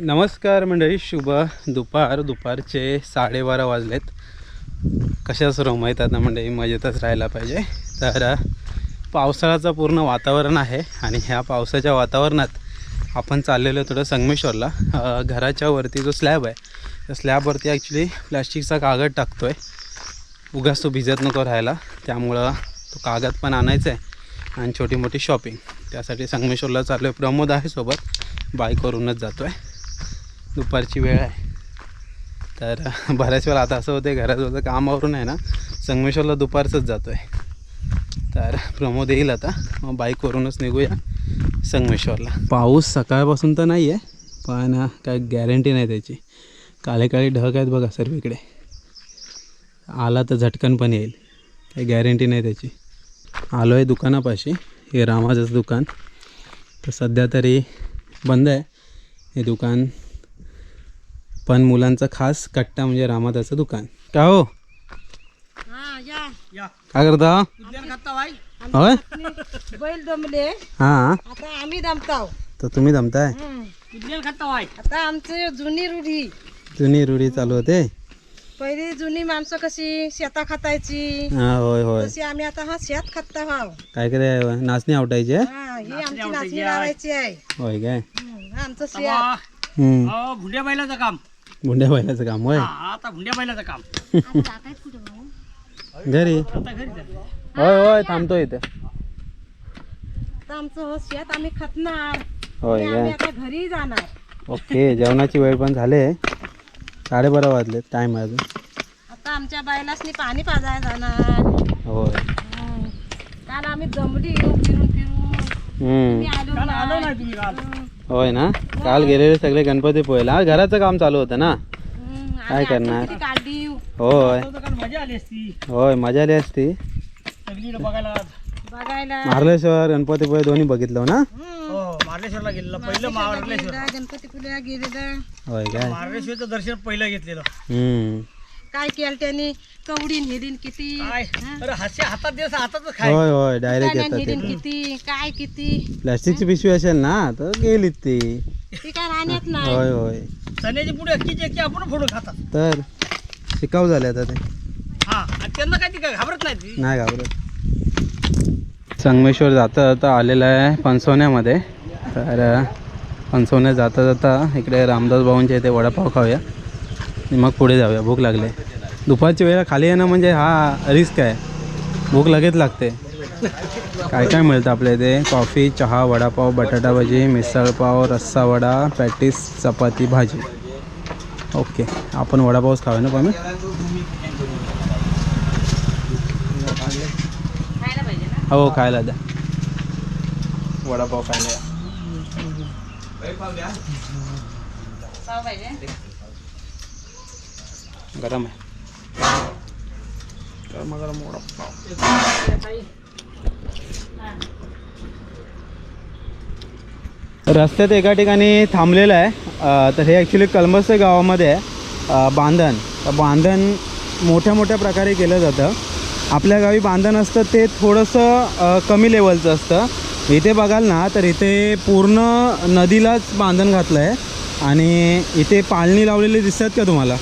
नमस्कार मंडळी शुभ दुपार. दुपारचे साडेबारा वाजलेत. कशाच सर्व माहीत आता मंडळी? मजेतच राहायला पाहिजे. तर पावसाळ्याचं पूर्ण वातावरण आहे आणि ह्या पावसाच्या वातावरणात आपण चाललेलो थोडं संगमेश्वरला. घराच्या वरती जो स्लॅब आहे त्या स्लॅबवरती ॲक्च्युली प्लॅस्टिकचा कागद टाकतो आहे उगाच तो भिजत नको राहायला. त्यामुळं तो कागद पण आणायचा आहे आणि छोटी मोठी शॉपिंग त्यासाठी संगमेश्वरला चाललो आहे प्रमोद आहे सोबत. बाईकवरूनच जातो आहे दुपारची वेळ आहे. तर बऱ्याच वेळा आता असं होतं घराजवळचं कामावरून आहे ना संगमेश्वरला दुपारचंच जातो आहे तर प्रमोद येईल आता. मग बाईकवरूनच निघूया संगमेश्वरला. पाऊस सकाळपासून तर नाही आहे पण काय गॅरंटी नाही त्याची. काळे काळे ढग आहेत बघा सर्वीकडे. आला तर झटकन पण येईल. काही गॅरंटी नाही त्याची. आलो आहे दुकानापाशी. हे रामाचंच दुकान. तर सध्या तरी बंद आहे. हे दुकान पण मुलांचं खास कट्टा म्हणजे रामादाचं दुकान. का हो? हा या. या काय करता? होय? बैल दमले. हां. आता आम्ही दमताव तर तुम्ही भाई आता आमची जुनी रूढी. जुनी रूढी चालू होते? पहिली जुनी माणसं कशी शेता खातायची? हां होय होय. तशी आम्ही आता हा शेत खात भाव काय काय नाचणी आवटायची आहे? हा ही आमची नाचणी लावायची आहे. होय काय? हा आमचं शेत. भुंड्या बैलाचं काम. भुंड्या बैलाचं काम होय. हा, आता भुंड्या बैलाचं काम. घरी? आता घरी जा. होय होय थांबतो इथे. आता आमचं हो शेत आम्ही खातणार. होय आणि आम्ही काय आता घरी जाणार. ओके जेवणाची वेळ पण झाले साडेबारा वाजले टाईम आहे अजून. आता आमच्या बायलासनी पाणी पाजायला जाणार. होय. हम्म. काल आम्ही जमली फिरून फिरून. हम्म. मी आलो काल आलो नाही. नाही तुम्ही काल. होय ना? काल गेलेले सगळे गणपती पोहायला. हा घराचं काम चालू होतं ना? हम्म, काय करणार? होय. होय मजा आली असती. सगळीकडे बघायला बघायला. मार्लेश्वर गणपती पोहे दोन्ही बघितलं ना? हम्म. हो मार्लेश्वरला गेलेलं पहिलं मार्लेश्वर. गेलेलं, गणपतीपुळ्याला गेलेलं. होय काय? मार्लेश्वरचं दर्शन पहिलं घेतलेलं. हम्म. काय केलं त्यांनी? कवडीन हिरीन किती? काय? हा? हातात दिवस हातातच खाय होय होय डायरेक्ट येतात हिरीन ते किती? काय किती? प्लॅस्टिकची पिशवी असेल ना तर गेलीत ती. ती काय राहण्यात नाही. होय होय. चण्याची पुढे अक्कीची अक्की आपण फोडून खातात. तर शिकाऊ झाले आता ते. हा आणि त्यांना काय ती काय घाबरत नाही ती? नाही घाबरत. संगमेश्वर जाता जाता आलेलं आहे पंचवण्यामध्ये तर अ, पंचवण्यात जाता जाता इकडे रामदास भाऊंच्या इथे वडापाव खाऊया. मग पुढे जाऊया. भूक लागले. दुपारच्या वेळेला खाली येणं म्हणजे हा रिस्क आहे. भूक लगेच लागते. काय काय मिळतं आपल्या इथे? कॉफी चहा वडापाव बटाटा भाजी मिसळपाव रस्सा वडा पॅटीस चपाती भाजी. ओके. आपण वडापावच खाऊया ना पण हो खायला द्या. वडापाव खायला. गरम आहे. गरम गरम वडापाव रस्त्यात एका ठिकाणी थांबलेलं आहे. तर हे ॲक्च्युली कलमस्ते गावामध्ये आहे. बांधण. तर बांधण मोठ्या मोठ्या प्रकारे केलं जातं. आपल्या गावी बांधण असतं ते थोडंसं कमी लेवलचं असतं. इथे बघाल ना तर इथे पूर्ण नदीलाच बांधण घातलं आहे आणि इथे पाळणी लावलेली दिसतात का तुम्हाला?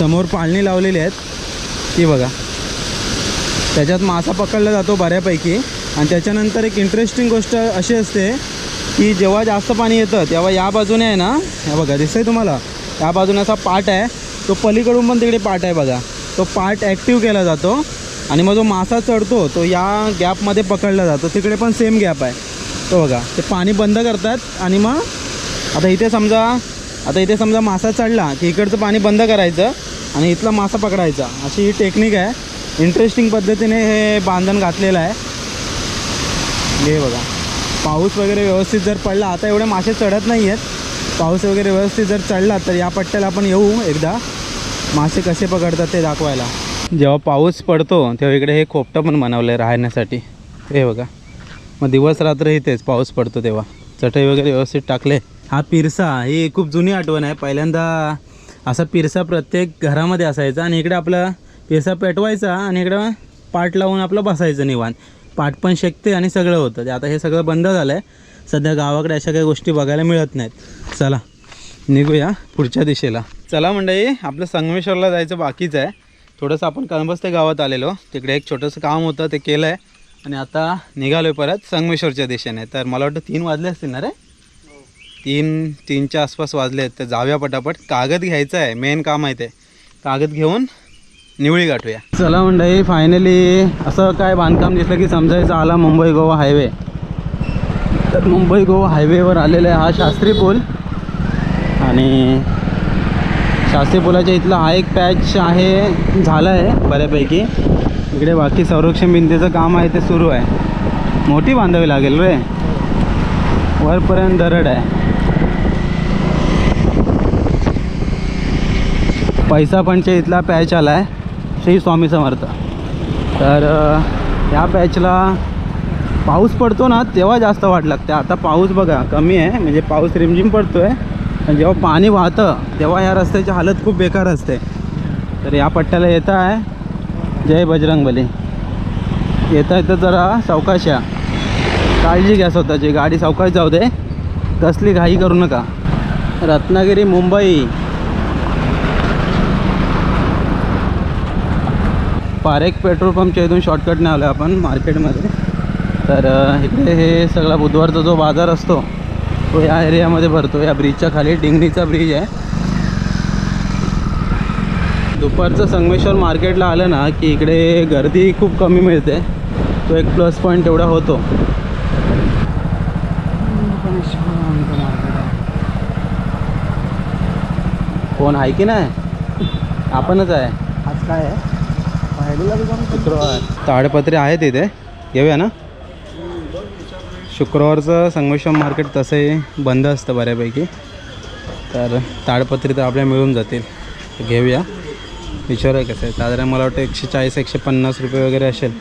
समोर पाळणी लावलेली आहेत. ती बघा. त्याच्यात मासा पकडला जातो बऱ्यापैकी. आणि त्याच्यानंतर एक इंटरेस्टिंग गोष्ट अशी असते की जेव्हा जास्त पाणी येतं तेव्हा या बाजूने आहे ना हे बघा दिसतंय तुम्हाला? या बाजूने असा पाट आहे. तो पलीकडून पण तिकडे पाट आहे बघा. तो पाट ॲक्टिव्ह केला जातो. आणि मग जो मासा चढतो तो या गॅपमध्ये पकडला जातो. तिकडे पण सेम गॅप आहे. तो बघा ते पाणी बंद करतात. आणि मग आता इथे समजा आता इथे समजा मासा चढला की इकडचं पाणी बंद करायचं. आणि इथला मासा पकडायचा. अशी ही टेक्निक आहे. इंटरेस्टिंग पद्धतीने हे बांधण घातलेलं आहे. हे बघा. पाऊस वगैरे व्यवस्थित जर पडला आता एवढे मासे चढत नाही आहेत पाऊस वगैरे व्यवस्थित जर चढला तर या पट्ट्याला आपण येऊ एकदा. मासे कसे पकडतात ते दाखवायला. जेव्हा पाऊस पडतो तेव्हा इकडे हे खोपटं पण बनवलं आहे राहण्यासाठी. हे बघा. मग दिवस रात्र इथेच पाऊस पडतो तेव्हा. चटई वगैरे व्यवस्थित टाकले. हा पिरसा ही खूप जुनी आठवण आहे. पहिल्यांदा असा पिरसा प्रत्येक घरामध्ये असायचा आणि इकडे आपला पिरसा पेटवायचा आणि इकडं पाट लावून आपलं बसायचं निवांत. पाट पण शेकते आणि सगळं होतं. ते आता हे सगळं बंद झालं आहे सध्या गावाकडे अशा काही गोष्टी बघायला मिळत नाहीत. चला निघूया पुढच्या दिशेला. चला मंडळी आपलं संगमेश्वरला जायचं बाकीचं आहे. थोडंसं आपण कळंबस्ते गावात आलेलो. तिकडे एक छोटंसं काम होतं ते केलं आहे आणि आता निघालो आहे परत संगमेश्वरच्या दिशेने. तर मला वाटतं तीन वाजले असतील ना रे? तीन तीनच्या आसपास वाजले आहेत. तर जाऊया पटापट. कागद घ्यायचं आहे. मेन काम आहे ते. कागद घेऊन निवळी गाठूया. चला मंडळी फायनली असं काय बांधकाम दिसलं की समजायचं. आला मुंबई गोवा हायवे. तर मुंबई गोवा हायवेवर आलेला आहे हा शास्त्री पूल. आणि शास्त्री पुलाच्या इथला हा एक पॅच आहे झाला आहे बऱ्यापैकी. इकडे बाकी संरक्षण भिंतीचं काम आहे ते सुरू आहे. मोठी बांधावी लागेल रे. वरपर्यंत दरड आहे. पैसा पंचे इथला पॅच आला आहे. श्री स्वामी समर्थ. तर या पॅचला पाऊस पडतो ना तेव्हा जास्त वाट लागते. आता पाऊस बघा कमी आहे. म्हणजे पाऊस रिमझिम पडतो आहे पण जेव्हा पाणी वाहतं तेव्हा या रस्त्याची हालत खूप बेकार असते. तर या पट्ट्याला येतं आहे. जय बजरंगबली. येता येतं जरा सावकाश या. काळजी घ्या स्वतःची. गाडी सावकाश जाऊ दे. कसली घाई करू नका. रत्नागिरी मुंबई. पारेख पेट्रोल पंपच्या इथून शॉर्टकटने आलो आपण मार्केटमध्ये. तर इकडे हे सगळा बुधवारचा जो बाजार असतो तो या एरियामध्ये भरतो. या ब्रिजच्या खाली डिंगणीचा ब्रिज आहे. दुपारचं संगमेश्वर मार्केटला आलं ना की इकडे गर्दी खूप कमी मिळते. तो एक प्लस पॉईंट तेवढा होतो. कोण आहे की नाही? आपणच आहे. आज काय आहे? शुक्रवार. ताडपत्रे आहेत इथे. घेऊया ना? शुक्रवारचं संगमेश्वर मार्केट तसंही बंद असतं बऱ्यापैकी. तर ताडपत्री तर आपल्याला मिळून जातील. घेऊया. विचारूया कसं आहे. साधारण मला वाटतं एकशे चाळीस एकशे पन्नास रुपये वगैरे असेल.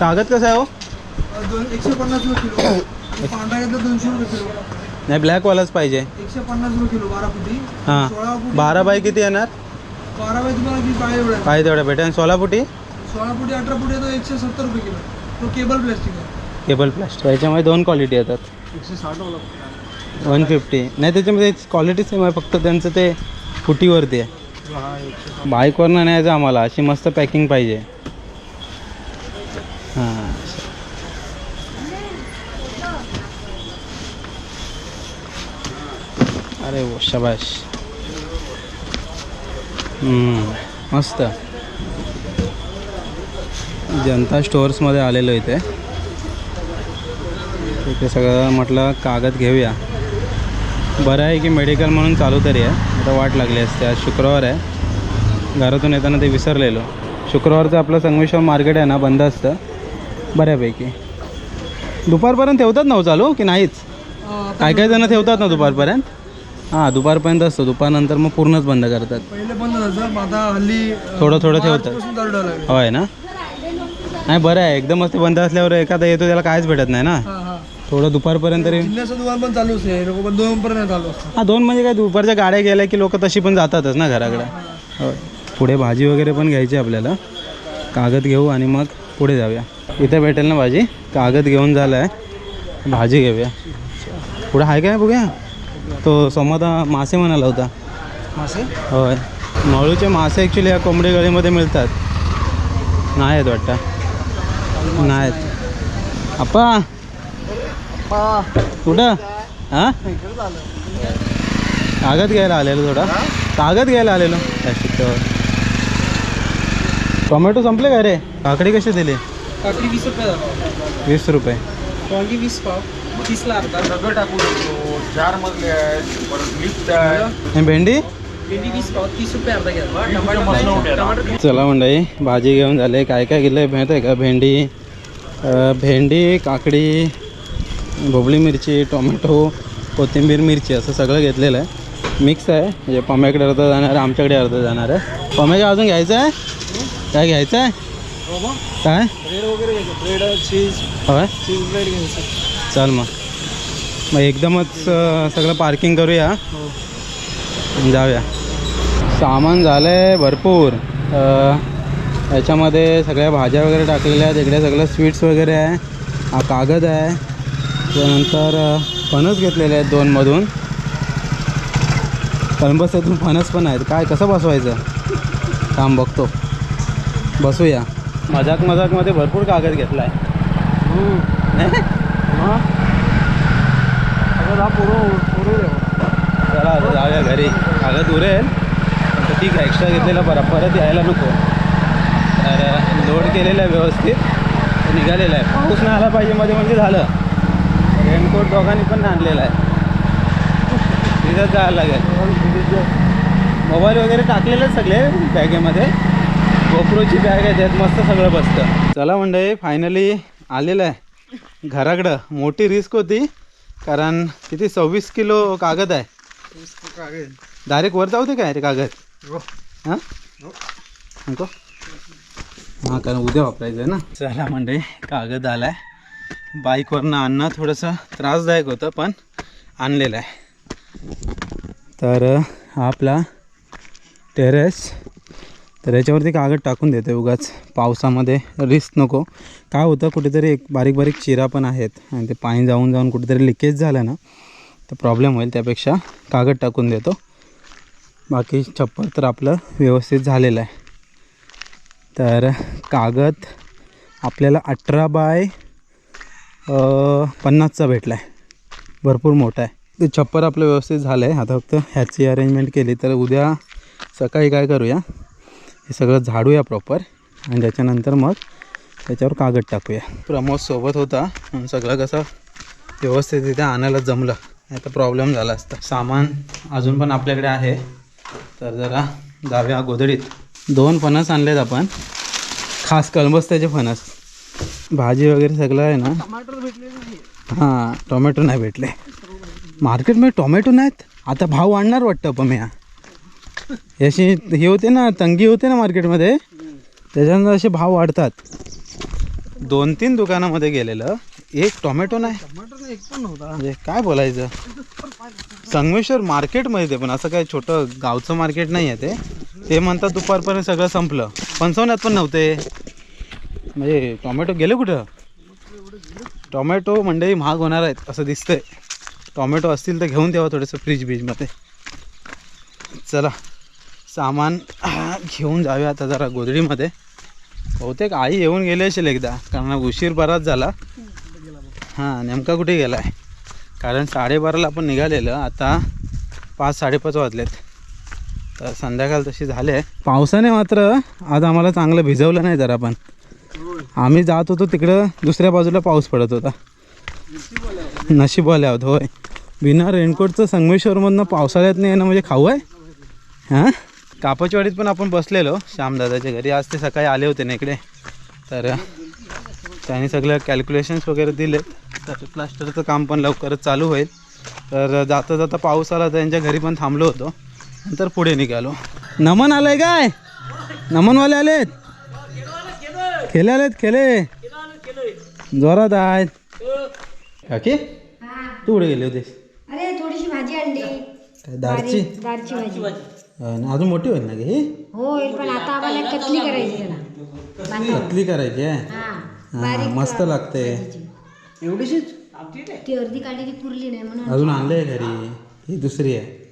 कागद कसा आहे हो? दोन एकशे पन्नास रुपये किलो. आणि पांढरा घेतला दोनशे रुपये किलो. नाही ब्लॅकवालाच पाहिजे. एकशे पन्नास रुपये किलो बारा फुटी. हां. सोळा फुटी. बारा बाय किती येणार? बारा तुम्हाला पाहिजे तेवढ्या भेटेल आणि सोळा फुटी सोळा फुटी अठरा फुटी तो एकशे सत्तर रुपये किलो. तो केबल प्लॅस्टिक आहे. Cable plastic. याच्यामध्ये दोन क्वालिटी येतात. एकशे साठ वाला वन फिफ्टी नाही त्याच्यामध्ये क्वालिटी सेम आहे फक्त त्यांचं ते फुटीवरती आहे. बाईकवरनं न्यायचं आम्हाला. अशी मस्त पॅकिंग पाहिजे. हां. अरे वो शबाश मस्त. जनता स्टोअर्समध्ये आलेलो इथे. इथे सगळं म्हटलं कागद घेऊया. बरं आहे की मेडिकल म्हणून चालू तरी आहे. आता वाट लागली असते. आज शुक्रवार आहे. घरातून येताना ते विसरलेलो. शुक्रवारचं आपलं संगमेश्वर मार्केट आहे ना बंद असतं. बऱ्यापैकी. दुपारपर्यंत ठेवतात ना हो चालू की नाहीच? काय काय जण ठेवतात ना दुपारपर्यंत? हां दुपारपर्यंत असतं. दुपारनंतर मग पूर्णच बंद करतात. पहिले बंद झालं आता हल्ली थोडं थोडं ठेवतात. मार्चपासून चालू ठेवायला लागले. होय ना? नाही बरं आहे. एकदमच ते बंद असल्यावर एखादा येतो त्याला कायच भेटत नाही ना? हां हां. थोडं दुपारपर्यंत तरी जिल्ह्याचं दुकान पण चालूच आहे लोक पण दोन पर्यंत चालू असतं हा दोन म्हणजे काय दुपारच्या गाड्या गेल्या की लोक तशी पण जातातच ना घराकडे. हो. पुढे भाजी वगैरे पण घ्यायची आपल्याला. कागद घेऊ आणि मग पुढे जाऊया. इथे भेटेल ना भाजी? कागद घेऊन झालं आहे भाजी घेऊया. पुढे आहे काय बघूया? तो सोमता मासे म्हणाला होता. मासे? होय. मळूचे मासे ॲक्च्युली या कोंबडी गळीमध्ये मिळतात. नाही आहेत वाटतं. नाही आहेत आप्पा. कुठं? हां? कागद घ्यायला आलेलो थोडा. कागद घ्यायला आलेलो. टोमॅटो संपले का रे? काकडी कशी दिली? काकडी वीस रुपये वीस रुपये. वीस पाव. तीसला अर्धा सगळं टाकून चार मजले आहेत. परत लिफ्ट आहे. आणि भेंडी? भेंडी वीस पाव तीस रुपये अर्धा घ्या टमाटर चला मंडळी भाजी घेऊन झाले. काय काय गेलं आहे माहीत आहे का? भेंडी भेंडी काकडी भोबळी मिरची टोमॅटो कोथिंबीर मिरची असं सगळं घेतलेलं आहे. मिक्स आहे. म्हणजे पम्याकडे अर्ध जाणार आहे आमच्याकडे अर्ध जाणार आहे. पम्याच्या अजून घ्यायचं आहे? काय घ्यायचं आहे? काय? ब्रेड वगैरे घ्यायचं. ब्रेड चीज होय? चीज ब्रेड घ्यायचं. चल मग. मग एकदमच सगळं पार्किंग करूया. जाऊया. सामान झालं आहे भरपूर याच्यामध्ये सगळ्या भाज्या वगैरे टाकलेल्या आहेत. इकडे सगळं स्वीट्स वगैरे आहे. हा कागद आहे. त्यानंतर फणस घेतलेले आहेत दोनमधून. कळंबसातून फणस पण आहेत. काय कसं बसवायचं? काम बघतो. बसूया. मजाक मजाकमध्ये भरपूर कागद घेतला आहे चला आता जाऊया घरी. कागद उरेल तर ठीक आहे एक्स्ट्रा घेतलेला बरा. परत यायला नको. तर लोड केलेलं आहे व्यवस्थित. निघालेला आहे. पाऊस नाही आला पाहिजे मध्ये म्हणजे झालं. रेनकोट दोघांनी पण आणलेला आहे. तिथं जायला लागेल. मोबाईल वगैरे टाकलेले सगळे बॅगेमध्ये. गोप्रोची बॅग आहे त्यात मस्त सगळं बसतं. चला म्हणजे फायनली आलेलं आहे. घराकडं. मोठी रिस्क होती. कारण किती सव्वीस किलो कागद आहे. डायरेक्ट वर जाऊ दे काय रे कागद? हां. नको. हां कारण उद्या वापरायचं आहे ना. चला मंडळी कागद आला आहे बाईकवरनं आणणं थोडंसं त्रासदायक होतं पण आणलेलं आहे. तर हा आपला टेरेस तर याच्यावरती कागद टाकून देते उगाच. पावसामध्ये रिस्क नको. काय होतं कुठेतरी एक बारीक बारीक चिरा पण आहेत आणि ते पाणी जाऊन जाऊन कुठेतरी लिकेज झालं ना तर प्रॉब्लेम होईल त्यापेक्षा कागद टाकून देतो. बाकी छप्पर तर आपलं व्यवस्थित झालेलं आहे. तर कागद आपल्याला अठरा बाय पन्नासचा भेटला आहे भरपूर मोठा आहे. ते छप्पर आपलं व्यवस्थित झालं आहे आता फक्त ह्याची अरेंजमेंट केली तर उद्या सकाळी काय करूया? हे सगळं झाडूया प्रॉपर आणि त्याच्यानंतर मग त्याच्यावर कागद टाकूया. प्रमोद सोबत होता. म्हणून सगळं कसं व्यवस्थित तिथे आणायला जमलं. नाही तर प्रॉब्लेम झाला असता. सामान अजून पण आपल्याकडे आहे. तर जरा जाऊया गोधडीत. दोन फणस आणलेत आपण. खास कळंबस्त्याचे फणस. भाजी वगैरे सगळं आहे ना? टमाटर भेटले नाही. हां टोमॅटो नाही भेटले. मार्केटमध्ये टोमॅटो नाहीत. आता भाव वाढणार वाटतं पण ह्या याशी हे होते ना तंगी होते ना मार्केटमध्ये त्याच्यानंतर असे भाव वाढतात. दोन तीन दुकानामध्ये गेलेलं. एक टोमॅटो नाही. टमाटर नाही एक पण नव्हता. म्हणजे काय बोलायचं? संगमेश्वर मार्केटमध्ये ते पण असं काय छोटं गावचं मार्केट नाही आहे ते. ते म्हणतात दुपारपर्यंत सगळं संपलं. पंचवण्यात पण नव्हते. म्हणजे टोमॅटो गेले कुठं? टोमॅटो मंडई महाग होणार आहेत असं दिसतंय. टोमॅटो असतील तर घेऊन ठेवा थोडंसं फ्रीज बीजमध्ये चला सामान घेऊन जाऊया आता जरा गोधडीमध्ये. बहुतेक आई येऊन गेली असेल एकदा कारण उशीर बराच झाला. हां नेमका कुठे गेला आहे कारण साडेबाराला आपण निघालेलं आता पाच साडेपाच वाजलेत. तर संध्याकाळ तशी झाले आहे पावसाने मात्र आज आम्हाला चांगलं भिजवलं नाही जरा पण. आम्ही जात होतो तिकडं दुसऱ्या बाजूला पाऊस पडत होता. नशीब आले आहोत होय. बिना रेनकोटचं संगमेश्वरमधनं पावसाळ्यात नाही येणं म्हणजे खाऊ आहे? हां? कापचवाडीत पण आपण बसलेलो श्यामदादाच्या घरी. आज ते सकाळी आले होते ना इकडे. तर त्यांनी सगळं कॅल्क्युलेशन्स वगैरे दिलेत. तर प्लास्टरचं काम पण लवकरच चालू होईल. तर जाता जाता पाऊस आला त्यांच्या घरी पण थांबलो होतो. नंतर पुढे निघालो. नमन आलंय काय? नमनवाले आलेत? खेले आलेत खेले जोरात आहेत. काकी तू कुठे गेले होतेस? अरे थोडीशी भाजी आणली. दारची? दारची भाजी. अजून मोठी होईल ना की ही? होईल पण आता आम्हाला कतली करायची त्याला कतली करायची आहे? हा हां मस्त लागते. ती अर्धी काढली ती पुरली नाही म्हणून. अजून आणलंय घरी. ही दुसरी आहे.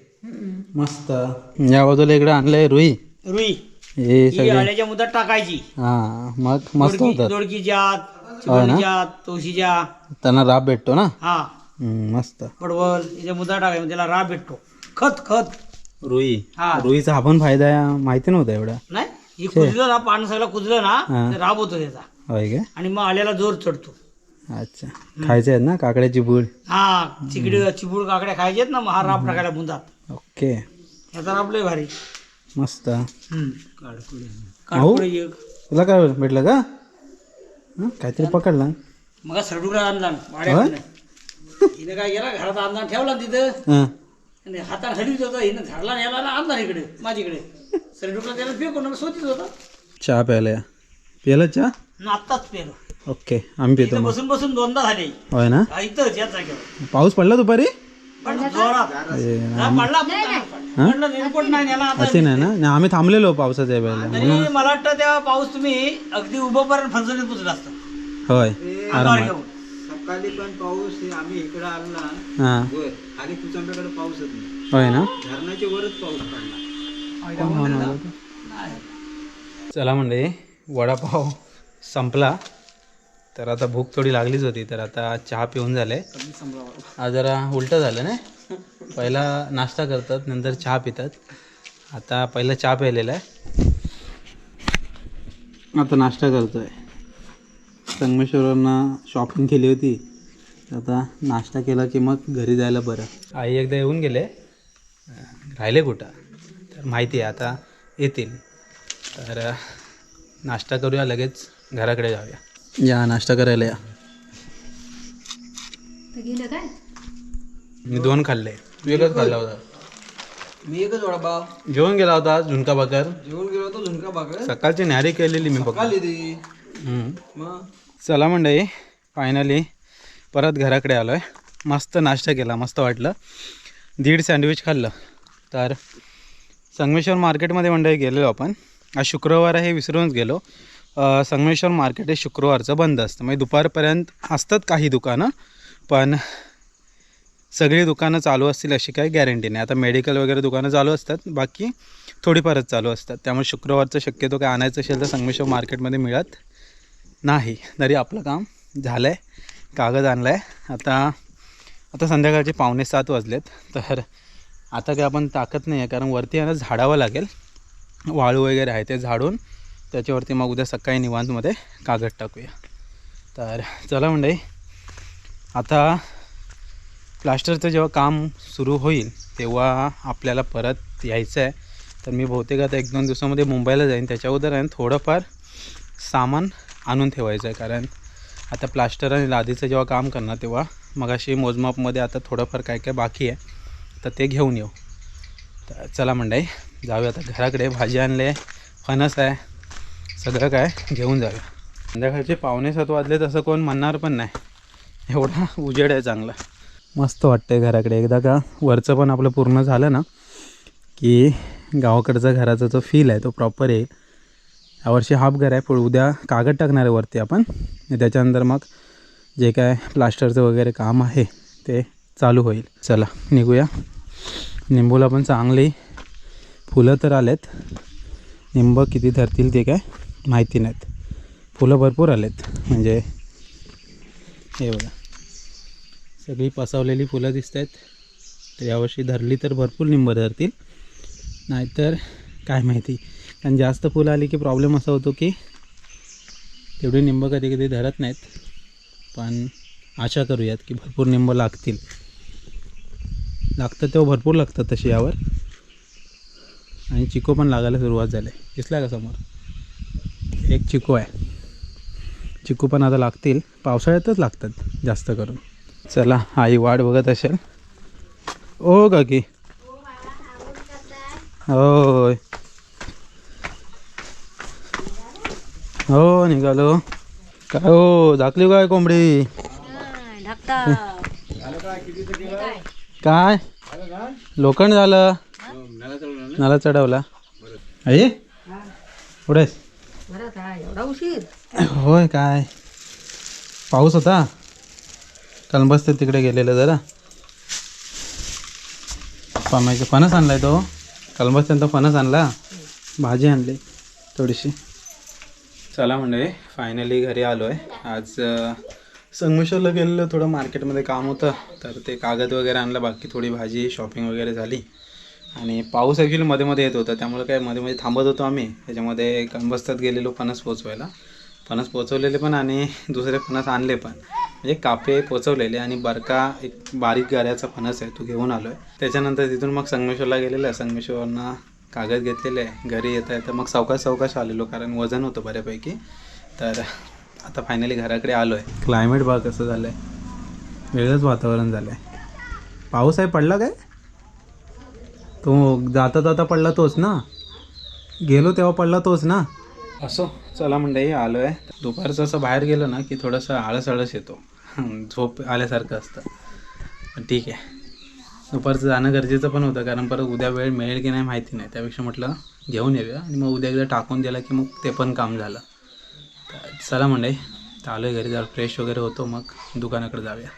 मस्त. या बाजूला इकडे आणलंय रुई. रुई. हे ही सगळे. आल्याच्या मुदत टाकायची. हा मग मस्त दोडकी होतात. दोडकी जात हो तुळशीच्या त्यांना राब भेटतो ना? हा. हम्म, मस्त. पडवल याच्या मुदत टाकायची त्याला राब भेटतो. खत खत. रुई. हा. रुईचा हा पण फायदा आहे, माहिती नव्हता एवढा. नाही ही कुजलं ना पाणी सगळं कुजलं हा. ना तर राब होतो त्याचा. होय काय आणि मग आल्याला जोर चढतो. अच्छा. खायचे आहेत ना काकड्याची बूळ हा चिकडी चिबूड काकड्या खायच्यात ना मग हा राब टाकायला बुंदात. ओके. याचा राब लय भारी. मस्त. हम्म. एक. तुला काय भेटलं का? हं? काहीतरी पकडला. मग सरडुकला आणला. होय? भाड्या हिने काय केला? घरात आणला ठेवला तिथं? हां. आणि हाताने हलवीत होता हिनं झाडला न्यायला आणि आणला इकडे माझ्याकडे. सरडुकला त्याला फेकून स्वतःच होता. चहा प्यायला या. पियाला चहा? आत्ताच पेलो ओके आम्ही पितो इथं मग. बसून बसून दोनदा झाले. होय ना? हा, इथंच याच जागेवर. पाऊस पडला दुपारी? पण जोरात. ए, हा, पडला पण पडला. रेनकोट नाही नेला आता. असे नाही ना? नाही आम्ही थांबलेलो पावसाच्या वेळेला. तरी मला वाटतं तेव्हा पाऊस तुम्ही अगदी उभं पर्यंत फणसणीत पुजला असता. होय आरामात. घेऊन सकाळी पण पाऊस हे आम्ही इकडं आलो ना हां वर खाली कुचांब्याकडे पाऊसच नाही. होय ना? धरणाच्या वरच पाऊस पडला. आलं होतं? चला म्हणजे वडापाव संपला. तर आता भूक थोडी लागलीच होती तर आता चहा पिऊन झाले. आज जरा उलटं झालं ना? पहिला नाश्ता करतात नंतर चहा पितात. आता पहिला चहा प्यायलेला आहे. आता नाश्ता करतोय. संगमेश्वरवरनं शॉपिंग केली होती. आता नाश्ता केला की मग घरी जायला बरं. आई एकदा येऊन गेले. राहिले कुठं? तर माहिती आहे आता येतील. तर नाश्ता करूया लगेच घराकडे जाऊया. या नाश्ता करायला या. तर गेलं काय? मी दोन खाल्ले. तू एकच खाल्ला होता. मी एकच वडापाव जेवण गेला होता झुणका भाकर. जेवण गेलो होतो झुणका भाकर. सकाळची न्यारी केलेली मी फक्त. आली ती. हम्म. मग? चला मंडळी फायनली परत घराकडे आलो आहे मस्त नाश्ता केला मस्त वाटलं. दीड सँडविच खाल्लं. तर संगमेश्वर मार्केटमध्ये मंडळी गेलेलो आपण. आज शुक्रवार आहे हे विसरूनच गेलो. संगमेश्वर मार्केट हे शुक्रवारचं बंद असतं. म्हणजे दुपारपर्यंत असतात काही दुकानं पण सगळी दुकानं चालू असतील अशी काही गॅरंटी नाही. आता मेडिकल वगैरे दुकानं चालू असतात बाकी थोडीफारच चालू असतात. त्यामुळे शुक्रवारचं शक्यतो काय आणायचं असेल तर संगमेश्वर मार्केटमध्ये मिळत. नाही तरी आपलं काम झालं आहे कागद आणला आहे आता आता संध्याकाळचे पावणे सात वाजलेत. तर आता काय आपण टाकत नाही आहे कारण वरती आहे झाडावं लागेल. वाळू वगैरे आहे ते झाडून त्याच्यावरती मग उद्या सकाळी निवांतमध्ये कागद टाकूया. तर चला म्हणजे आता प्लास्टरचं जेव्हा काम सुरू होईल तेव्हा आपल्याला परत यायचं आहे तर मी बहुतेक आता एक दोन दिवसामध्ये मुंबईला जाईन. त्याच्या अगोदर आहे थोडंफार सामान आणून ठेवायचं आहे कारण आता प्लास्टर आणि लादीचं जेव्हा काम करणार तेव्हा मगाशी मोजमापमध्ये आता थोडंफार काय काय बाकी आहे तर ते घेऊन येऊ. तर चला मंडळी जाऊया आता घराकडे. भाजी आणले फणस आहे सगळं काय घेऊन जाऊया. संध्याकाळचे पावणे सात वाजले तसं कोण म्हणणार पण नाही. एवढा उजेड आहे चांगला. मस्त वाटतंय घराकडे. एकदा का वरचं पण आपलं पूर्ण झालं ना की गावाकडचा घराचा जो फील आहे तो प्रॉपर येईल यावर्षी हाफ घर आहे पण उद्या कागद टाकणार आहे वरती आपण. त्याच्यानंतर मग जे काय प्लास्टरचं वगैरे काम आहे ते चालू होईल. चला निघूया. निंबूला पण चांगली फुलं तर आलेत. निंब किती धरतील ते काय माहिती नाहीत. फुलं भरपूर आलेत. म्हणजे हे बघा. सगळी पसवलेली फुलं दिसत आहेत तर यावर्षी धरली तर भरपूर निंब धरतील. नाहीतर काय माहिती. कारण जास्त फुलं आली की प्रॉब्लेम असा होतो की तेवढी निंब कधी कधी धरत नाहीत. पण आशा करूयात की भरपूर निंब लागतील. लागतं तेव्हा भरपूर लागतात तशी यावर. आणि चिको पण लागायला सुरुवात झाली. दिसला का समोर? एक चिको आहे. चिकू पण आता लागतील. पावसाळ्यातच लागतात जास्त करून. चला आई वाट बघत असेल. ओ काकी. होय. हो निघालो. काय हो दाखली काय कोंबडी? काय? लोखंड झालं. नाला चढवला. आई? पुढे होय काय? पाऊस होता? कलबस ते तिकडे गेलेलं जरा. पामायचं फणस आणलाय तो. कलबस त्यांचा फणस आणला. भाजी आणली थोडीशी. चला म्हणजे फायनली घरी आलो आहे आज संगमेश्वरला गेलेलं थोडं मार्केटमध्ये काम होतं. तर ते कागद वगैरे आणलं बाकी थोडी भाजी शॉपिंग वगैरे झाली. आणि पाऊस ॲक्च्युली मध्ये मध्ये येत होता त्यामुळे काय मध्ये मध्ये थांबत होतो आम्ही. त्याच्यामध्ये कणबस्तात गेलेलो फणस पोचवायला फणस पोचवलेले पण आणि दुसरे फणस आणले पण. म्हणजे कापे पोचवलेले आणि बरका एक बारीक गाऱ्याचा फणस आहे तो घेऊन आलो आहे त्याच्यानंतर तिथून मग संगमेश्वरला गेलेलं. आहे संगमेश्वरनं कागद घेतलेले आहे. घरी येता येतं मग सावकाश सावकाश आलेलो कारण वजन होतं बऱ्यापैकी. तर आता फायनली घराकडे आलो आहे क्लायमेट बघ कसं झालं आहे वेगळंच वातावरण झालं आहे पाऊस आहे पडला काय? तो जाता जाता पडला तोच ना? गेलो तेव्हा पडला तोच ना? असो चला मंडळी आलो आहे दुपारचं असं बाहेर गेलं ना की थोडंसं आळस आळस येतो. झोप आल्यासारखं असतं. ठीक आहे. दुपारचं जाणं गरजेचं पण होतं कारण परत उद्या वेळ मिळेल की नाही माहिती नाही. त्यापेक्षा म्हटलं घेऊन येऊया. आणि मग उद्या एकदा टाकून दिला की मग ते पण काम झालं. चला म्हणे चालू आलो आहे घरी जरा फ्रेश वगैरे होतो मग दुकानाकडे जाऊया.